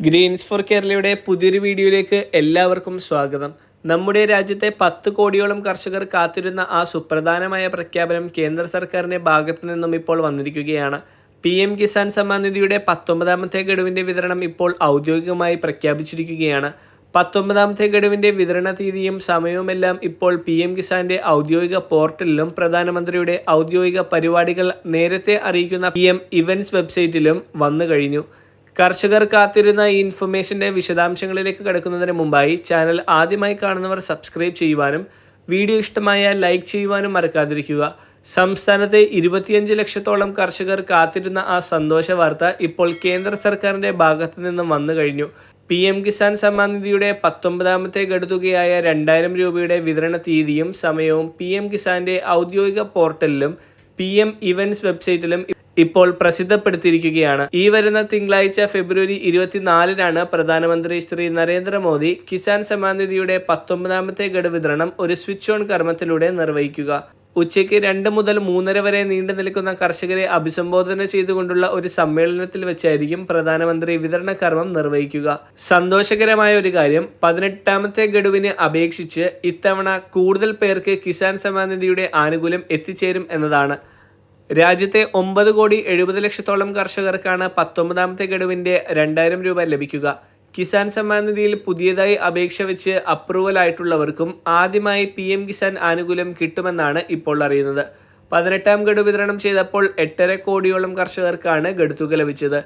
Green's four കേരളയുടെ പുതിയൊരു വീഡിയോയിലേക്ക് എല്ലാവർക്കും സ്വാഗതം. നമ്മുടെ രാജ്യത്തെ പത്ത് കോടിയോളം കർഷകർ കാത്തിരുന്ന ആ സുപ്രധാനമായ പ്രഖ്യാപനം കേന്ദ്ര സർക്കാരിന്റെ ഭാഗത്തു നിന്നും ഇപ്പോൾ വന്നിരിക്കുകയാണ്. പി എം കിസാൻ സമ്മാൻ നിധിയുടെ പത്തൊമ്പതാമത്തെ ഗഡുവിന്റെ വിതരണം ഇപ്പോൾ ഔദ്യോഗികമായി പ്രഖ്യാപിച്ചിരിക്കുകയാണ്. പത്തൊമ്പതാമത്തെ ഗഡുവിന്റെ വിതരണ തീയതിയും സമയവുമെല്ലാം ഇപ്പോൾ പി എം കിസാന്റെ ഔദ്യോഗിക പോർട്ടലിലും പ്രധാനമന്ത്രിയുടെ ഔദ്യോഗിക പരിപാടികൾ നേരത്തെ അറിയിക്കുന്ന പി എം ഇവന്റ്സ് വെബ്സൈറ്റിലും വന്നു കഴിഞ്ഞു കർഷകർ കാത്തിരുന്ന ഈ ഇൻഫർമേഷന്റെ വിശദാംശങ്ങളിലേക്ക് കടക്കുന്നതിന് മുമ്പായി ചാനൽ ആദ്യമായി കാണുന്നവർ സബ്സ്ക്രൈബ് ചെയ്യുവാനും വീഡിയോ ഇഷ്ടമായ ലൈക്ക് ചെയ്യുവാനും മറക്കാതിരിക്കുക. സംസ്ഥാനത്തെ ഇരുപത്തിയഞ്ച് ലക്ഷത്തോളം കർഷകർ കാത്തിരുന്ന ആ സന്തോഷ വാർത്ത ഇപ്പോൾ കേന്ദ്ര സർക്കാരിന്റെ ഭാഗത്തു നിന്നും വന്നു കഴിഞ്ഞു. പി എം കിസാൻ സമ്മാൻ നിധിയുടെ പത്തൊമ്പതാമത്തെ ഘടുതുകയായ രണ്ടായിരം രൂപയുടെ വിതരണ തീയതിയും സമയവും പി എം കിസാന്റെ ഔദ്യോഗിക പോർട്ടലിലും പി എം ഇവന്റ്സ് വെബ്സൈറ്റിലും ഇപ്പോൾ പ്രസിദ്ധപ്പെടുത്തിയിരിക്കുകയാണ്. ഈ വരുന്ന തിങ്കളാഴ്ച ഫെബ്രുവരി ഇരുപത്തിനാലിനാണ് പ്രധാനമന്ത്രി ശ്രീ നരേന്ദ്രമോദി കിസാൻ സമ്മാൻ നിധിയുടെ പത്തൊമ്പതാമത്തെ ഗഡു വിതരണം ഒരു സ്വിച്ച് ഓൺ കർമ്മത്തിലൂടെ നിർവഹിക്കുക. ഉച്ചയ്ക്ക് രണ്ട് മുതൽ മൂന്നര വരെ നീണ്ടു നിൽക്കുന്ന കർഷകരെ അഭിസംബോധന ചെയ്തുകൊണ്ടുള്ള ഒരു സമ്മേളനത്തിൽ വെച്ചായിരിക്കും പ്രധാനമന്ത്രി വിതരണ കർമ്മം നിർവഹിക്കുക. സന്തോഷകരമായ ഒരു കാര്യം പതിനെട്ടാമത്തെ ഗഡുവിന് അപേക്ഷിച്ച് ഇത്തവണ കൂടുതൽ പേർക്ക് കിസാൻ സമ്മാൻ നിധിയുടെ ആനുകൂല്യം എത്തിച്ചേരും എന്നതാണ്. രാജ്യത്തെ ഒമ്പത് കോടി എഴുപത് ലക്ഷത്തോളം കർഷകർക്കാണ് പത്തൊമ്പതാമത്തെ ഗഡുവിന്റെ രണ്ടായിരം രൂപ ലഭിക്കുക. കിസാൻ സമ്മാൻ നിധിയിൽ പുതിയതായി അപേക്ഷ വെച്ച് അപ്രൂവൽ ആയിട്ടുള്ളവർക്കും ആദ്യമായി പി എം കിസാൻ ആനുകൂല്യം കിട്ടുമെന്നാണ് ഇപ്പോൾ അറിയുന്നത്. പതിനെട്ടാം ഗഡു വിതരണം ചെയ്തപ്പോൾ എട്ടര കോടിയോളം കർഷകർക്കാണ് ഗഡുത്തുക ലഭിച്ചത്.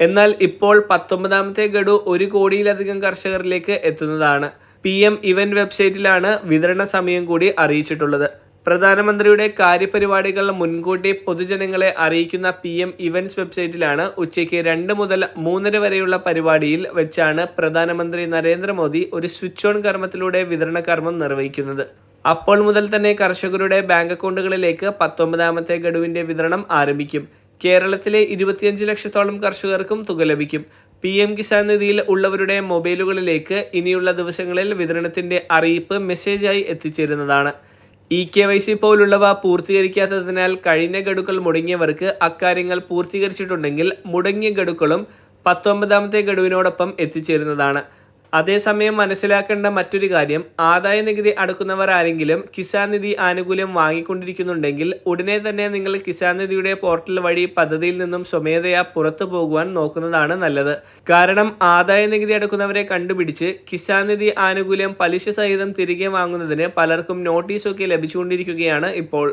എന്നാൽ ഇപ്പോൾ പത്തൊമ്പതാമത്തെ ഗഡു ഒരു കോടിയിലധികം കർഷകരിലേക്ക് എത്തുന്നതാണ്. പി എം ഇവന്റ് വെബ്സൈറ്റിലാണ് വിതരണ സമയം കൂടി അറിയിച്ചിട്ടുള്ളത്. പ്രധാനമന്ത്രിയുടെ കാര്യപരിപാടികൾ മുൻകൂട്ടി പൊതുജനങ്ങളെ അറിയിക്കുന്ന പി എം ഇവന്റ്സ് വെബ്സൈറ്റിലാണ് ഉച്ചയ്ക്ക് രണ്ട് മുതൽ മൂന്നര വരെയുള്ള പരിപാടിയിൽ വെച്ചാണ് പ്രധാനമന്ത്രി നരേന്ദ്രമോദി ഒരു സ്വിച്ച് ഓൺ കർമ്മത്തിലൂടെ വിതരണ കർമ്മം നിർവഹിക്കുന്നത്. അപ്പോൾ മുതൽ തന്നെ കർഷകരുടെ ബാങ്ക് അക്കൗണ്ടുകളിലേക്ക് പത്തൊമ്പതാമത്തെ ഗഡുവിന്റെ വിതരണം ആരംഭിക്കും. കേരളത്തിലെ ഇരുപത്തിയഞ്ച് ലക്ഷത്തോളം കർഷകർക്കും തുക ലഭിക്കും. പി എം കിസാൻ നിധിയിൽ ഉള്ളവരുടെ മൊബൈലുകളിലേക്ക് ഇനിയുള്ള ദിവസങ്ങളിൽ വിതരണത്തിന്റെ അറിയിപ്പ് മെസ്സേജായി എത്തിച്ചേരുന്നതാണ്. ഇ കെ വൈ സി പോലുള്ളവ പൂർത്തീകരിക്കാത്തതിനാൽ കഴിഞ്ഞ ഗഡുക്കൾ മുടങ്ങിയവർക്ക് അക്കാര്യങ്ങൾ പൂർത്തീകരിച്ചിട്ടുണ്ടെങ്കിൽ മുടങ്ങിയ ഗഡുക്കളും പത്തൊമ്പതാമത്തെ ഗഡുവിനോടൊപ്പം എത്തിച്ചേരുന്നതാണ്. അതേസമയം മനസ്സിലാക്കേണ്ട മറ്റൊരു കാര്യം ആദായ നികുതി അടക്കുന്നവർ ആരെങ്കിലും കിസാൻ നിധി ആനുകൂല്യം വാങ്ങിക്കൊണ്ടിരിക്കുന്നുണ്ടെങ്കിൽ ഉടനെ തന്നെ നിങ്ങൾ കിസാൻ നിധിയുടെ പോർട്ടൽ വഴി പദ്ധതിയിൽ നിന്നും സ്വമേധയാ പുറത്തു പോകുവാൻ നോക്കുന്നതാണ് നല്ലത്. കാരണം ആദായ നികുതി അടക്കുന്നവരെ കണ്ടുപിടിച്ച് കിസാൻ നിധി ആനുകൂല്യം പലിശ സഹിതം തിരികെ വാങ്ങുന്നതിന് പലർക്കും നോട്ടീസൊക്കെ ലഭിച്ചുകൊണ്ടിരിക്കുകയാണ് ഇപ്പോൾ.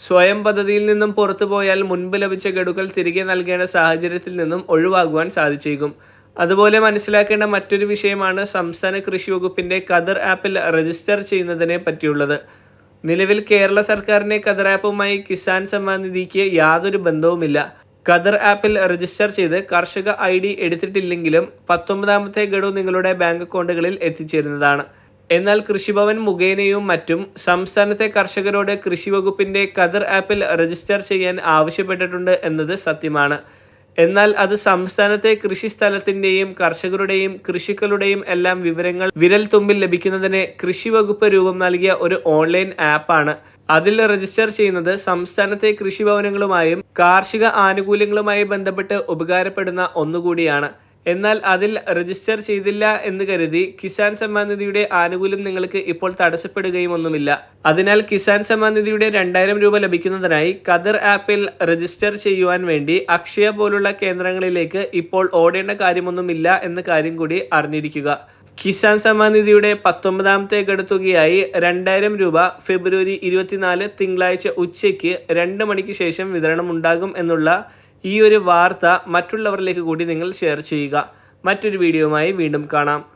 സ്വയം പദ്ധതിയിൽ നിന്നും പുറത്തുപോയാൽ മുൻപ് ലഭിച്ച ഗഡുക്കൾ തിരികെ നൽകേണ്ട സാഹചര്യത്തിൽ നിന്നും ഒഴിവാകുവാൻ സാധിച്ചേക്കും. അതുപോലെ മനസ്സിലാക്കേണ്ട മറ്റൊരു വിഷയമാണ് സംസ്ഥാന കൃഷി വകുപ്പിന്റെ കദർ ആപ്പിൽ രജിസ്റ്റർ ചെയ്യുന്നതിനെ പറ്റിയുള്ളത്. നിലവിൽ കേരള സർക്കാരിന്റെ കദർ ആപ്പുമായി കിസാൻ സമ്മാൻ നിധിക്ക് യാതൊരു ബന്ധവുമില്ല. കദർ ആപ്പിൽ രജിസ്റ്റർ ചെയ്ത് കർഷക ഐ ഡി എടുത്തിട്ടില്ലെങ്കിലും പത്തൊമ്പതാമത്തെ ഗഡു നിങ്ങളുടെ ബാങ്ക് അക്കൗണ്ടുകളിൽ എത്തിച്ചേരുന്നതാണ്. എന്നാൽ കൃഷിഭവൻ മുഖേനയും മറ്റും സംസ്ഥാനത്തെ കർഷകരോട് കൃഷി വകുപ്പിന്റെ കദർ ആപ്പിൽ രജിസ്റ്റർ ചെയ്യാൻ ആവശ്യപ്പെട്ടിട്ടുണ്ട് എന്നത് സത്യമാണ്. എന്നാൽ അത് സംസ്ഥാനത്തെ കൃഷി സ്ഥലത്തിന്റെയും കർഷകരുടെയും കൃഷിക്കളുടെയും എല്ലാം വിവരങ്ങൾ വിരൽ തുമ്പിൽ ലഭിക്കുന്നതിന് കൃഷി വകുപ്പ് രൂപം നൽകിയ ഒരു ഓൺലൈൻ ആപ്പാണ്. അതിൽ രജിസ്റ്റർ ചെയ്യുന്നത് സംസ്ഥാനത്തെ കൃഷിഭവനങ്ങളുമായും കാർഷിക ആനുകൂല്യങ്ങളുമായി ബന്ധപ്പെട്ട് ഉപകാരപ്പെടുന്ന ഒന്നുകൂടിയാണ്. എന്നാൽ അതിൽ രജിസ്റ്റർ ചെയ്തില്ല എന്ന് കരുതി കിസാൻ സമ്മാൻ നിധിയുടെ ആനുകൂല്യം നിങ്ങൾക്ക് ഇപ്പോൾ തടസ്സപ്പെടുകയും ഒന്നുമില്ല. അതിനാൽ കിസാൻ സമ്മാൻ നിധിയുടെ രണ്ടായിരം രൂപ ലഭിക്കുന്നതിനായി ഖദർ ആപ്പിൽ രജിസ്റ്റർ ചെയ്യുവാൻ വേണ്ടി അക്ഷയ പോലുള്ള കേന്ദ്രങ്ങളിലേക്ക് ഇപ്പോൾ ഓടേണ്ട കാര്യമൊന്നുമില്ല എന്ന കാര്യം കൂടി അറിഞ്ഞിരിക്കുക. കിസാൻ സമ്മാൻ നിധിയുടെ പത്തൊമ്പതാമത്തെ ഗഡുത്തുകയായി രണ്ടായിരം രൂപ ഫെബ്രുവരി ഇരുപത്തിനാല് തിങ്കളാഴ്ച ഉച്ചയ്ക്ക് രണ്ട് മണിക്ക് ശേഷം വിതരണം ഉണ്ടാകും എന്നുള്ള ഈ ഒരു വാർത്ത മറ്റുള്ളവരിലേക്ക് കൂടി നിങ്ങൾ ഷെയർ ചെയ്യുക. മറ്റൊരു വീഡിയോയുമായി വീണ്ടും കാണാം.